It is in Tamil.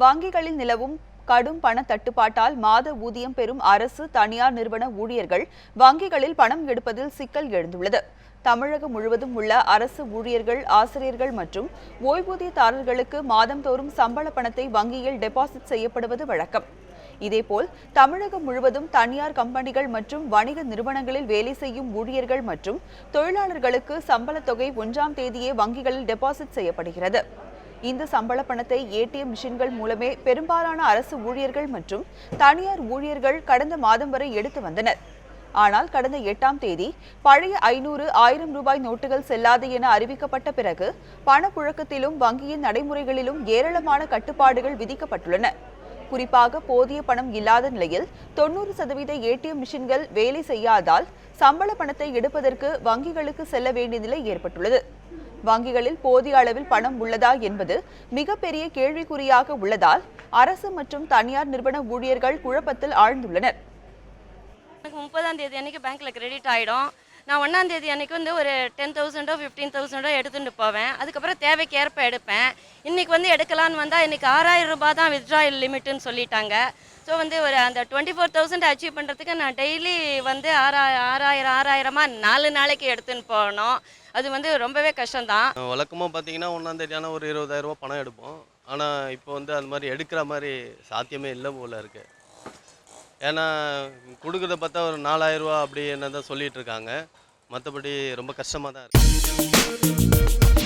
வங்கிகளில் நிலவும் கடும் பண தட்டுப்பாட்டால் மாத ஊதியம் பெறும் அரசு தனியார் நிறுவன ஊழியர்கள் வங்கிகளில் பணம் எடுப்பதில் சிக்கல் எழுந்துள்ளது. தமிழகம் முழுவதும் உள்ள அரசு ஊழியர்கள் ஆசிரியர்கள் மற்றும் ஓய்வூதியதாரர்களுக்கு மாதந்தோறும் சம்பள பணத்தை வங்கியில் டெபாசிட் செய்யப்படுவது வழக்கம். இதேபோல் தமிழகம் முழுவதும் தனியார் கம்பெனிகள் மற்றும் வணிக நிறுவனங்களில் வேலை செய்யும் ஊழியர்கள் மற்றும் தொழிலாளர்களுக்கு சம்பளத் தொகை ஒன்றாம் தேதியே வங்கிகளில் டெபாசிட் செய்யப்படுகிறது. இந்த சம்பள பணத்தை ஏடிஎம் மிஷின்கள் மூலமே பெரும்பாலான அரசு ஊழியர்கள் மற்றும் தனியார் ஊழியர்கள் கடந்த மாதம் வரை எடுத்து வந்தனர். ஆனால் கடந்த எட்டாம் தேதி பழைய ஐநூறு ஆயிரம் ரூபாய் நோட்டுகள் செல்லாது என அறிவிக்கப்பட்ட பிறகு பணப்புழக்கத்திலும் வங்கியின் நடைமுறைகளிலும் ஏராளமான கட்டுப்பாடுகள் விதிக்கப்பட்டுள்ளன. குறிப்பாக போதிய பணம் இல்லாத நிலையில் தொண்ணூறு சதவீத ஏடிஎம் மிஷின்கள் வேலை செய்யாதால் சம்பள பணத்தை எடுப்பதற்கு வங்கிகளுக்கு செல்ல வேண்டிய நிலை ஏற்பட்டுள்ளது. வங்கிகளில் போதிய அளவில் பணம் உள்ளதா என்பது மிகப்பெரிய கேள்விக்குறியாக உள்ளதால் அரசு மற்றும் தனியார் நிறுவன ஊழியர்கள் குழப்பத்தில் ஆழ்ந்துள்ளனர். எனக்கு முப்பதாம் தேதி அன்னைக்கு பேங்க்கில் கிரெடிட் ஆகிடும் நான் ஒன்றாம் தேதி அன்னைக்கு வந்து ஒரு டென் தௌசண்டோ ஃபிஃப்டீன் தௌசண்டோ எடுத்துகிட்டு போவேன். அதுக்கப்புறம் தேவைக்கு ஏற்ப எடுப்பேன். இன்றைக்கி வந்து எடுக்கலான்னு வந்தால் இன்றைக்கி ஆறாயிரம் ரூபாய் தான் வித்ட்ராயல் லிமிட்டுன்னு சொல்லிட்டாங்க. ஸோ வந்து ஒரு அந்த டுவெண்ட்டி ஃபோர் தௌசண்ட் அச்சீவ் பண்ணுறதுக்கு நான் டெய்லி வந்து ஆறா ஆறாயிரம் ஆறாயிரமாக நாலு நாளைக்கு எடுத்துன்னு போனோம் அது வந்து ரொம்பவே கஷ்டம்தான். வழக்கமாக பார்த்தீங்கன்னா ஒன்றாந்தேதி ஆனால் ஒரு இருபதாயிரரூபா பணம் எடுப்போம். ஆனால் இப்போ வந்து அது மாதிரி எடுக்கிற மாதிரி சாத்தியமே இல்லை போல இருக்குது ஏன்னா கொடுக்குறத பார்த்தா ஒரு நாலாயிரரூவா அப்படி என்ன தான் சொல்லிகிட்டு இருக்காங்க. மற்றபடி ரொம்ப கஷ்டமாக தான் இருக்குது